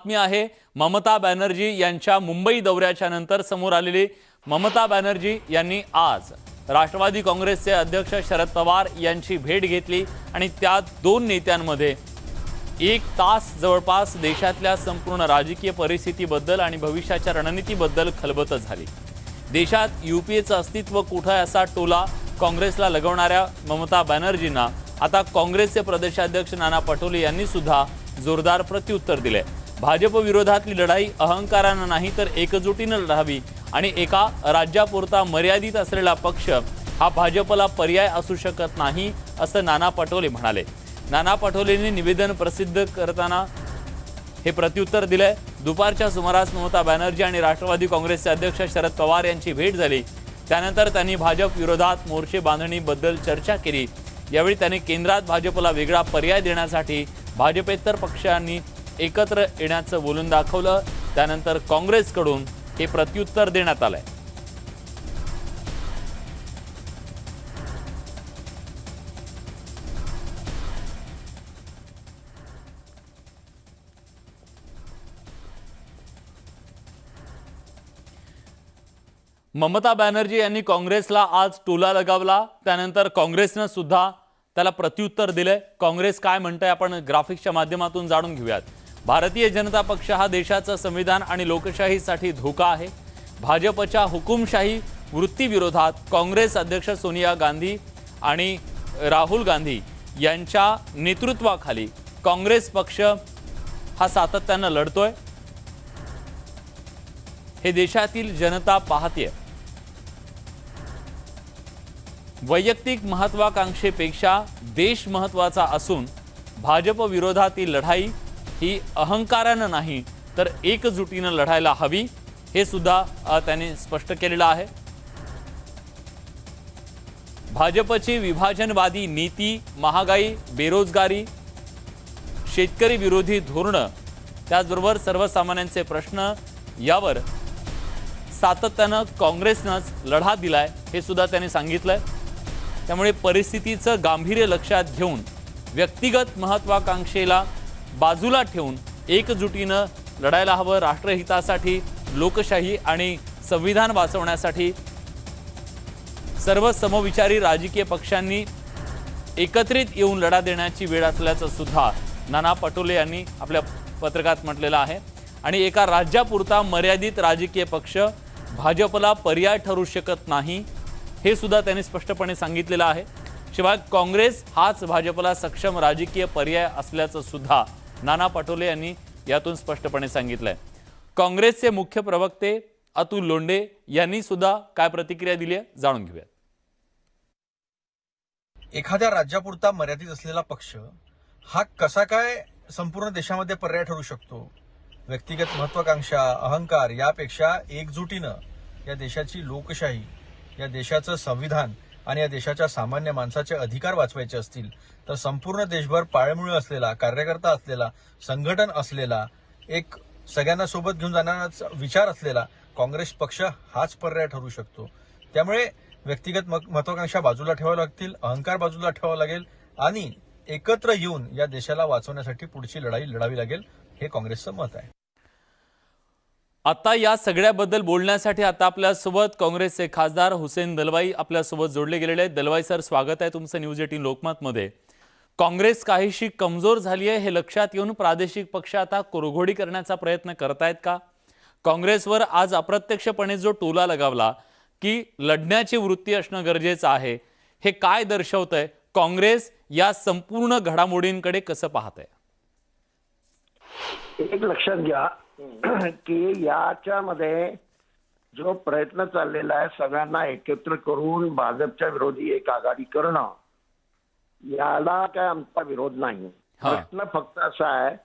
बातमी आहे ममता बॅनर्जी यांच्या मुंबई दौऱ्याच्या नंतर समोर आलेली ममता बॅनर्जी यांनी आज राष्ट्रवादी काँग्रेसचे अध्यक्ष शरद पवार यांची भेट घेतली आणि त्या दोन नेत्यांमध्ये एक तास जवळपास देशातल्या संपूर्ण राजकीय परिस्थितीबद्दल आणि भविष्याच्या रणनीतीबद्दल खलबत झाली. देशात यू पी एचं अस्तित्व कुठं आहे असा टोला काँग्रेसला लगवणाऱ्या ममता बॅनर्जींना आता काँग्रेसचे प्रदेशाध्यक्ष नाना पटोले यांनी सुद्धा जोरदार प्रत्युत्तर दिले भाजप विरोधातली लढाई अहंकारानं नाही तर एकजुटीनं लढावी आणि एका राज्यापुरता मर्यादित असलेला पक्ष हा भाजपला पर्याय असू शकत नाही असं नाना पटोले म्हणाले. नाना पटोलेंनी निवेदन प्रसिद्ध करताना हे प्रत्युत्तर दिलंय. दुपारच्या सुमारास ममता बॅनर्जी आणि राष्ट्रवादी काँग्रेसचे अध्यक्ष शरद पवार यांची भेट झाली. त्यानंतर त्यांनी भाजप विरोधात मोर्चे बांधणीबद्दल चर्चा केली. यावेळी त्यांनी केंद्रात भाजपला वेगळा पर्याय देण्यासाठी भाजपेतर पक्षांनी एकत्र येण्याचं बोलून दाखवलं. त्यानंतर काँग्रेसकडून हे प्रत्युत्तर देण्यात आलंय. ममता बॅनर्जी यांनी काँग्रेसला आज टोला लगावला. त्यानंतर काँग्रेसनं सुद्धा त्याला प्रत्युत्तर दिलंय. काँग्रेस काय म्हणतंय आपण ग्राफिक्सच्या माध्यमातून जाणून घेऊयात. भारतीय जनता पक्ष हा देशाचं संविधान आणि लोकशाहीसाठी धोका आहे. भाजपच्या हुकुमशाही वृत्तीविरोधात काँग्रेस अध्यक्ष सोनिया गांधी आणि राहुल गांधी यांच्या नेतृत्वाखाली काँग्रेस पक्ष हा सातत्यानं लढतोय. हे देशातील जनता पाहते वैयक्तिक महत्वाकांक्षेपेक्षा देश महत्त्वाचा असून भाजप विरोधातील लढाई ही अहंकारानं नाही तर एकजुटीनं लढायला हवी हे सुद्धा त्याने स्पष्ट केलेलं आहे. भाजपची विभाजनवादी नीती महागाई बेरोजगारी शेतकरी विरोधी धोरणं त्याचबरोबर सर्वसामान्यांचे प्रश्न यावर सातत्यानं काँग्रेसनंच लढा दिलाय हे सुद्धा त्यांनी सांगितलंय. त्यामुळे परिस्थितीचं गांभीर्य लक्षात घेऊन व्यक्तिगत महत्त्वाकांक्षेला बाजूला ठेवून एकजुटीनं लढायला हवं. राष्ट्रहितासाठी लोकशाही आणि संविधान वाचवण्यासाठी सर्व समविचारी राजकीय पक्षांनी एकत्रित येऊन लढा देण्याची वेळ असल्याचं सुद्धा नाना पटोले यांनी आपल्या पत्रकात म्हटलेलं आहे. आणि एका राज्यापुरता मर्यादित राजकीय पक्ष भाजपला पर्याय ठरू शकत नाही हे सुद्धा त्यांनी स्पष्टपणे सांगितलेलं आहे. शिवाय काँग्रेस हाच भाजपला सक्षम राजकीय पर्याय असल्याचं सुद्धा नाना पटोले यांनी यातून स्पष्टपणे सांगितलंय. काँग्रेसचे मुख्य प्रवक्ते अतुल लोंढे यांनी सुद्धा काय प्रतिक्रिया दिली आहे जाणून घेऊयात. एखाद्या राज्यापुरता मर्यादित असलेला पक्ष हा कसा काय संपूर्ण देशामध्ये पर्याय ठरू शकतो? व्यक्तिगत महत्वाकांक्षा अहंकार यापेक्षा एकजुटीनं या देशाची लोकशाही या देशाचं संविधान आणि या देशाच्या सामान्य माणसाचे अधिकार वाचवायचे असतील तर संपूर्ण देशभर पाळमुळे असलेला कार्यकर्ता असलेला संघटन असलेला एक सगळ्यांना सोबत घेऊन जाणारा विचार असलेला काँग्रेस पक्ष हाच पर्याय ठरू शकतो. त्यामुळे व्यक्तिगत महत्वाकांक्षा बाजूला ठेवाव्या लागतील अहंकार बाजूला ठेवावा लागेल आणि एकत्र येऊन या देशाला वाचवण्यासाठी पुढची लढाई लढावी लागेल हे काँग्रेसचं मत आहे. आता या सगळ्याबद्दल बोलण्यासाठी आता आपल्यासोबत काँग्रेसचे खासदार हुसेन दलवाई आपल्यासोबत जोडले गेलेले आहेत. दलवाई सर स्वागत आहे तुमचं न्यूज एटीन लोकमतमध्ये. काँग्रेस काहीशी कमजोर झाली आहे हे लक्षात येऊन प्रादेशिक पक्ष आता कुरघोडी करण्याचा प्रयत्न करतायत का? काँग्रेसवर आज अप्रत्यक्षपणे जो टोला लगावला की लढण्याची वृत्ती असणं गरजेचं आहे हे काय दर्शवतंय? काँग्रेस या संपूर्ण घडामोडींकडे कसं पाहत आहे एक लक्षात घ्या की याच्यामध्ये जो प्रयत्न चाललेला आहे सगळ्यांना एकत्र करून भाजपच्या विरोधी एक आघाडी करणं याला काय आमचा विरोध नाही. प्रश्न फक्त असा आहे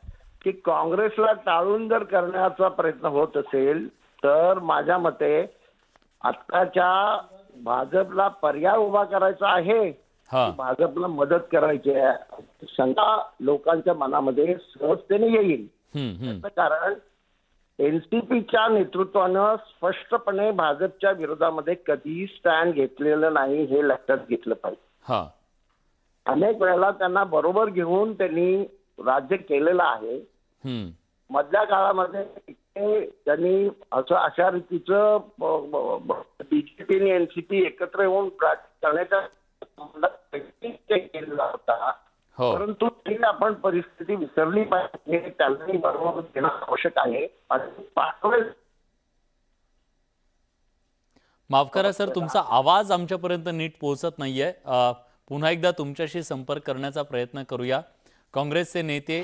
की काँग्रेसला टाळून जर करण्याचा प्रयत्न होत असेल तर माझ्या मते आत्ताच्या भाजपला पर्याय उभा करायचा आहे. भाजपला मदत करायची आहे. शंका लोकांच्या मनामध्ये सहजतेने येईल. कारण एनसीपीच्या नेतृत्वानं स्पष्टपणे भाजपच्या विरोधामध्ये कधीही स्टँड घेतलेलं नाही हे लक्षात घेतलं पाहिजे. हा. अनेक वेळेला त्यांना बरोबर घेऊन त्यांनी राज्य केलेलं आहे. हम्म. मधल्या काळामध्ये त्यांनी असं अशा रीतीचं बीजेपी आणि एनसीपी एकत्र येऊन करण्याचा होता. परंतु तरी आपण परिस्थिती विसरली पाहिजे त्यांनाही बरोबर देणं आवश्यक आहे. आणि माफ करा सर तुमचा आवाज आमच्यापर्यंत नीट पोहोचत नाहीये. पुन्हा एकदा तुमच्याशी संपर्क करण्याचा प्रयत्न करूया. काँग्रेसचे नेते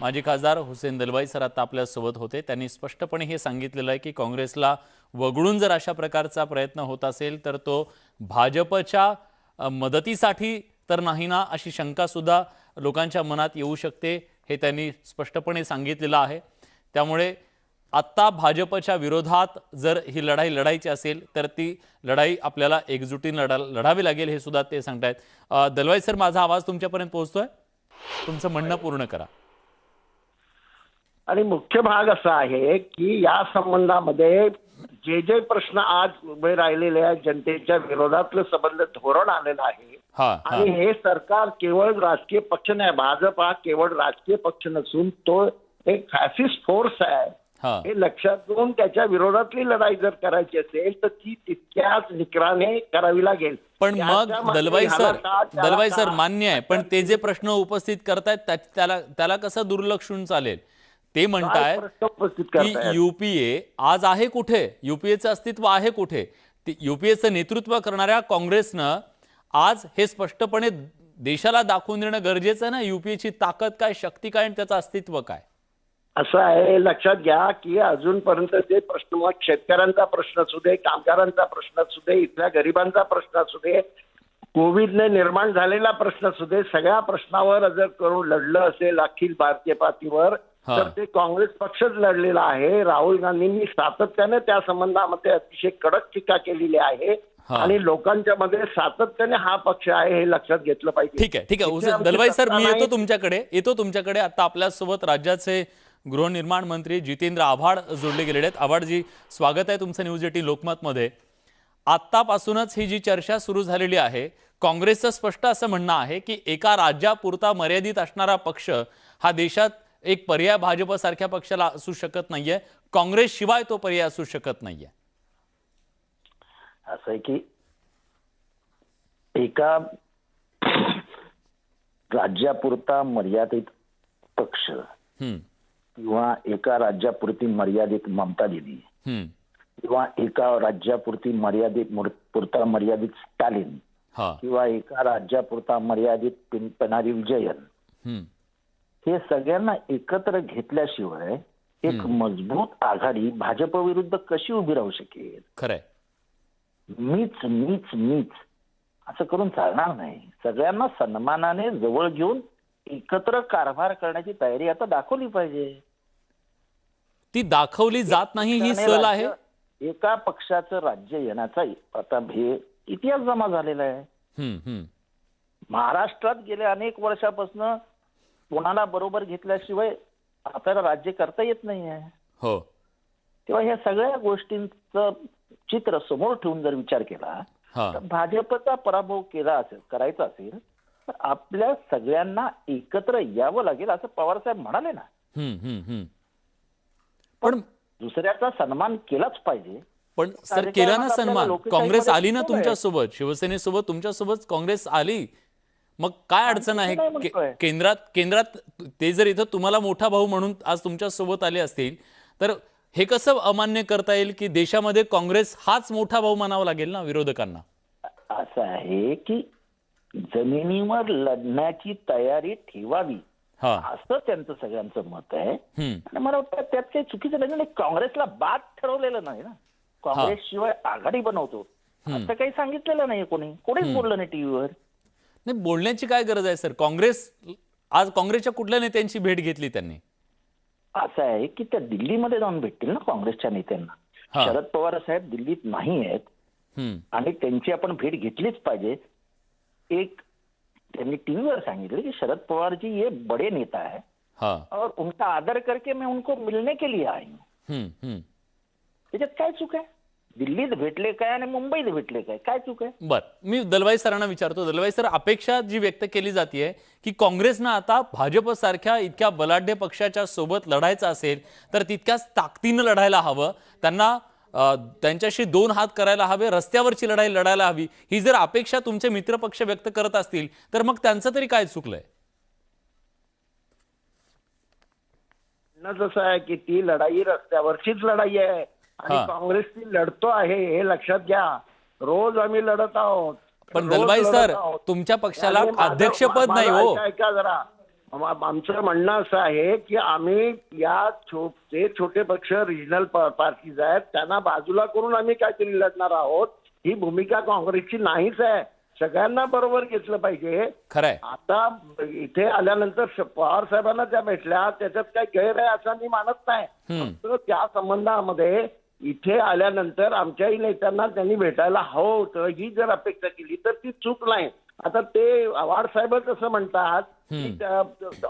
माजी खासदार हुसेन दलवाई सर आता आपल्यासोबत होते. त्यांनी स्पष्टपणे हे सांगितलेलं आहे की काँग्रेसला वगळून जर अशा प्रकारचा प्रयत्न होत असेल तर तो भाजपच्या मदतीसाठी तर नाही ना अशी शंका सुद्धा लोकांच्या मनात येऊ शकते हे त्यांनी स्पष्टपणे सांगितलेलं आहे. त्यामुळे आत्ता भाजपच्या विरोधात जर ही लढाई लढायची असेल तर ती लढाई आपल्याला एकजुटीने लढा लढावी लागेल हे सुद्धा ते सांगतायत. दलवाई सर माझा आवाज तुमच्यापर्यंत पोहोचतोय? तुमचं म्हणणं पूर्ण करा. आणि मुख्य भाग असा आहे की या संबंधामध्ये जे जे प्रश्न आज उभे राहिलेले आहेत जनतेच्या विरोधातलं संबंध धोरण आलेलं आहे. आणि हे सरकार केवळ राजकीय पक्ष नाही भाजप हा केवळ राजकीय पक्ष नसून तो एक फॅसिस्ट फोर्स आहे. हा. लक्षात घेऊन त्याच्या विरोधातली लढाई जर करायची असेल तर ती तितक्याच निकराने करावी लागेल. पण मग दलवाई सर दलवाई? सर मान्य आहे पण ते जे प्रश्न उपस्थित करतायत त्या- त्याला त्याला कसं दुर्लक्षून चालेल? ते म्हणतायत की युपीए आज आहे कुठे? युपीएचं अस्तित्व आहे कुठे? युपीएचं नेतृत्व करणाऱ्या काँग्रेसनं आज हे स्पष्टपणे देशाला दाखवून देणं गरजेचं आहे ना युपीएची ताकद काय शक्ती काय आणि त्याचं अस्तित्व काय असं आहे लक्षात घ्या की अजूनपर्यंत जे प्रश्न मग शेतकऱ्यांचा प्रश्न असू दे कामगारांचा प्रश्न असू दे इथल्या गरिबांचा प्रश्न असू दे कोविडने निर्माण झालेला प्रश्न असू दे सगळ्या प्रश्नावर जर करून लढलं असेल अखिल भारतीय पातळीवर. तर ते काँग्रेस पक्षच लढलेला आहे राहुल गांधींनी सातत्याने त्या संबंधामध्ये अतिशय कडक टीका केलेली आहे. आणि लोकांच्या मध्ये सातत्याने हा पक्ष आहे हे लक्षात घेतलं पाहिजे. ठीक आहे ठीक आहे. दलवाई सर मी. येतो तुमच्याकडे येतो तुमच्याकडे. आता आपल्यासोबत राज्याचे गृहनिर्माण मंत्री जितेंद्र आव्हाड जोडले गेलेले आहेत. आव्हाडजी स्वागत आहे तुमचं न्यूज एटी लोकमतमध्ये. आत्तापासूनच ही जी चर्चा सुरू झालेली आहे काँग्रेसचं स्पष्ट असं म्हणणं आहे की एका राज्यापुरता मर्यादित असणारा पक्ष हा देशात एक पर्याय भाजपसारख्या पक्षाला असू शकत नाहीये. काँग्रेस शिवाय तो पर्याय असू शकत नाहीये. असं आहे की एका राज्यापुरता मर्यादित पक्ष किंवा एका राज्यापुरती मर्यादित ममता दिदी किंवा एका राज्यापुरती मर्यादित मुर- पुरता मर्यादित स्टॅलिन किंवा एका राज्यापुरता मर्यादित पिनारी विजयन हे सगळ्यांना एकत्र घेतल्याशिवाय एक मजबूत आघाडी भाजप विरुद्ध कशी उभी राहू शकेल? खरंय. मीच मीच मीच असं करून चालणार नाही. सगळ्यांना सन्मानाने जवळ घेऊन एकत्र कारभार करण्याची तयारी आता दाखवली पाहिजे. ती दाखवली जात नाही ही सल आहे? एका पक्षाचं राज्य येण्याचा आता भे इतिहास जमा झालेला आहे. महाराष्ट्रात गेल्या अनेक वर्षापासून कोणाला बरोबर घेतल्याशिवाय आपल्याला राज्य करता येत नाही आहे हो. तेव्हा ह्या सगळ्या गोष्टींचं चित्र समोर ठेवून जर विचार केला तर भाजपचा पराभव केला असेल करायचा असेल तर आपल्या सगळ्यांना एकत्र यावं लागेल असं पवारसाहेब म्हणाले ना. पण दुसऱ्याचा सन्मान केलाच पाहिजे. पण सर केला ना सन्मान? काँग्रेस आली ना. तुमच्यासोबत? शिवसेनेसोबत तुमच्यासोबत काँग्रेस आली? मग काय अडचण आहे. केंद्रात केंद्रात ते जर इथं तुम्हाला मोठा भाऊ म्हणून आज तुमच्यासोबत आले असतील तर हे कसं अमान्य करता येईल की देशामध्ये काँग्रेस हाच मोठा भाऊ म्हणावा लागेल ना विरोधकांना? असं आहे की जमिनीवर लढण्याची तयारी ठेवावी. असं त्यांचं सगळ्यांचं मत आहे. आणि मला वाटतं त्यात काही चुकीचं नाही काँग्रेसला बाद ठरवलेलं नाही ना. काँग्रेस शिवाय आघाडी बनवतो. असं काही सांगितलेलं नाही कोणी. कोणीच बोललं नाही टीव्हीवर. नाही बोलण्याची काय गरज आहे सर? काँग्रेस आज काँग्रेसच्या कुठल्या नेत्यांची भेट घेतली त्यांनी? असं आहे की त्या दिल्लीमध्ये जाऊन भेटतील ना काँग्रेसच्या नेत्यांना. हा. शरद पवार साहेब दिल्लीत नाही आहेत. आणि त्यांची आपण भेट घेतलीच पाहिजे. एक त्यांनी टीव्हीवर सांगितलं की शरद पवार जी ये बड़े नेता है हा. और उनका आदर करके मैं उनको मिलने के लिए आई हूँ. त्याच्यात काय चूक आहे? दिल्लीत भेटले काय आणि मुंबईत भेटले काय? काय चूक आहे? बर मी दलवाई सरांना विचारतो. दलवाई सर अपेक्षा जी व्यक्त केली जाते की काँग्रेसनं आता भाजप सारख्या इतक्या बलाढ्य पक्षाच्या सोबत लढायचं असेल तर तितक्याच ताकदीनं लढायला हवं. त्यांना त्यांच्याशी दोन हात करायला हवे रस्त्यावरची लढाई लढायला हवी. ही जर अपेक्षा तुमचे मित्रपक्ष व्यक्त करत असतील तर मग त्यांचं तरी काय चुकलंय? जसं आहे की ती लढाई रस्त्यावरचीच लढाई आहे. आणि. काँग्रेस ती लढतो आहे हे लक्षात घ्या. रोज आम्ही लढत आहोत. पण दलबाई सर. तुमच्या पक्षाला अध्यक्षपद नाही हो. ऐका- जरा. आम- आमचं म्हणणं असं आहे की आम्ही या जे छोटे पक्ष रिजनल पार्टीज आहेत त्यांना बाजूला करून आम्ही काहीतरी लढणार आहोत. ही भूमिका काँग्रेसची नाहीच आहे. सगळ्यांना बरोबर घेतलं पाहिजे. खरंय. आता इथे आल्यानंतर पवार साहेबांना त्या भेटल्या त्याच्यात काही गैर आहे असं मी मानत नाही. त्या संबंधामध्ये इथे आल्यानंतर आमच्याही नेत्यांना त्यांनी भेटायला हवं होतं. ही जर अपेक्षा केली तर ती चूक नाही. आता ते आव्हाड साहेबच असं म्हणतात की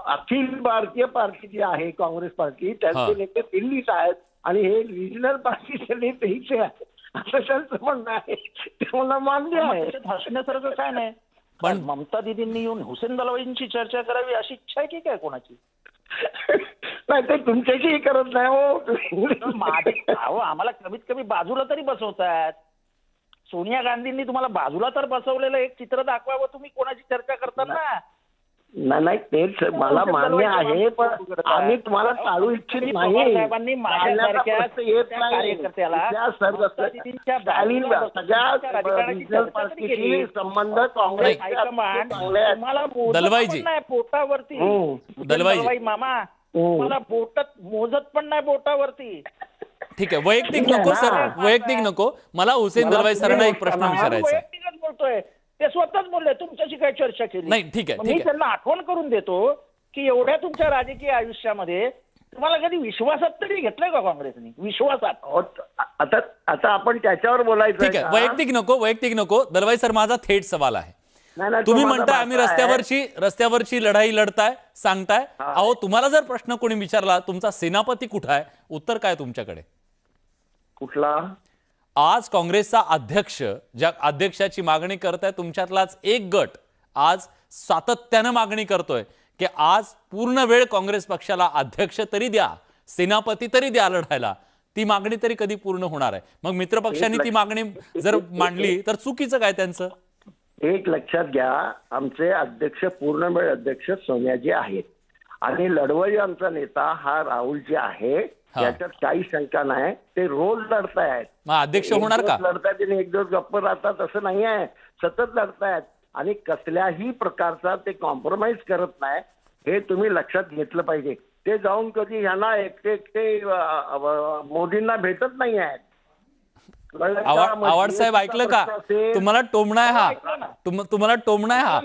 अखिल भारतीय पार्टी जी आहे काँग्रेस पार्टी. त्यांचे नेते दिल्लीत आहेत आणि हे रिजनल पार्टीचे नेते इथे आहेत. असं त्यांचं म्हणणं आहे. ते मला मान्य आहे. हसण्यासारखं काय नाही. पण- पण ममता दिदींनी येऊन हुसेन दलवाईंची चर्चा करावी अशी इच्छा आहे की काय कोणाची? नाही ते तुमच्याशीही करत नाही हो. माझे अहो आम्हाला कमीत कमी बाजूला तरी बसवतात. सोनिया गांधींनी तुम्हाला बाजूला तर बसवलेलं एक चित्र दाखवावं तुम्ही कोणाची चर्चा करताना? नाही नाही तेच मला मान्य आहे पण आम्ही तुम्हाला टाळू इच्छित नाही साहेबांनी माझ्यासारख्या येत. संबंध काँग्रेस दलवाईजी. पोटावरती. दलवाईजी. दलवाई मामा. तुम्हाला बोटत मोजत पण नाही बोटावरती ठीक आहे वैयक्तिक नको सर. वैयक्तिक नको. मला हुसेन दलवाई सरांना एक प्रश्न मला विचारायचा बोलतोय. ते स्वतःच बोलले तुमच्याशी काय चर्चा केली नाही, ठीक आहे, मी. त्यांना आठवण करून देतो की एवढ्या तुमच्या राजकीय आयुष्यामध्ये तुम्हाला कधी विश्वासात तरी घेतलंय का काँग्रेसने? विश्वासात. आता आता आपण त्याच्यावर बोलायचं ठीक आहे वैयक्तिक नको वैयक्तिक नको. दलवाई सर माझा थेट सवाल आहे. तुम्ही म्हणताय आम्ही. रस्त्यावरची रस्त्यावरची लढाई लढताय सांगताय. अहो तुम्हाला जर प्रश्न कोणी विचारला तुमचा सेनापती कुठं आहे? उत्तर काय तुमच्याकडे? कुठला? आज काँग्रेसचा अध्यक्ष ज्या अध्यक्षाची मागणी करताय तुमच्यातलाच एक गट आज सातत्यानं मागणी करतोय की आज पूर्ण वेळ काँग्रेस पक्षाला अध्यक्ष तरी द्या सेनापती तरी द्या लढायला. ती मागणी तरी कधी पूर्ण होणार आहे? मग मित्रपक्षांनी ती मागणी जर मांडली तर चुकीचं काय त्यांचं? एक लक्षात घ्या आमचे अध्यक्ष पूर्ण वेळ अध्यक्ष सोनियाजी आहेत. आणि लढवई आमचा नेता हा राहुलजी आहे. याच्यात काही शंका नाही. ते रोज लढतायत. अध्यक्ष होणार का? लढतायत आणि एक दिवस गप्प राहतात असं नाही आहे. सतत लढतायत. आणि कसल्याही प्रकारचा ते कॉम्प्रोमाइज करत नाही. हे तुम्ही लक्षात घेतलं पाहिजे. ते जाऊन कधी ह्यांना एकटे एकटे मोदींना भेटत नाही आहेत? आवाड साहेब ऐकलं का? तुम्हाला टोमणाय हा. तुम्हाला टोमणाय हा.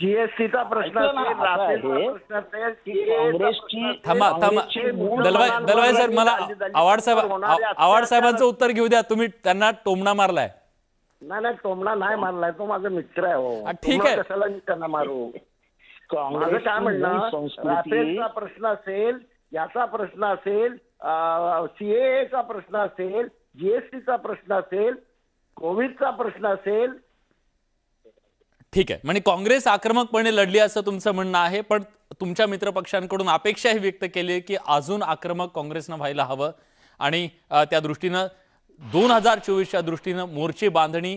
जीएसटीचा प्रश्न असेल राफेलचा प्रश्न असेल काँग्रेसची- थांबा थांबा. प्रमाण दलवाई सर मला आवाड साहेब आवाड साहेबांचं उत्तर घेऊ द्या. तुम्ही त्यांना टोमणा मारलाय. नाही नाही टोमणा नाही मारलाय. तो माझा मित्र आहे हो. ठीक आहे. कशाला मी त्यांना मारू? माझं काय म्हणणं? राफेलचा प्रश्न असेल याचा प्रश्न असेल सीएचा प्रश्न असेल जीएसटीचा प्रश्न असेल कोविडचा प्रश्न असेल ठीक आहे. म्हणजे काँग्रेस आक्रमकपणे लढली असं तुमचं म्हणणं आहे पण तुमच्या मित्रपक्षांकडून अपेक्षाही व्यक्त केली आहे की अजून आक्रमक काँग्रेसनं व्हायला हवं. आणि त्या दृष्टीनं दोन हजार चोवीसच्या दृष्टीनं मोर्चे बांधणी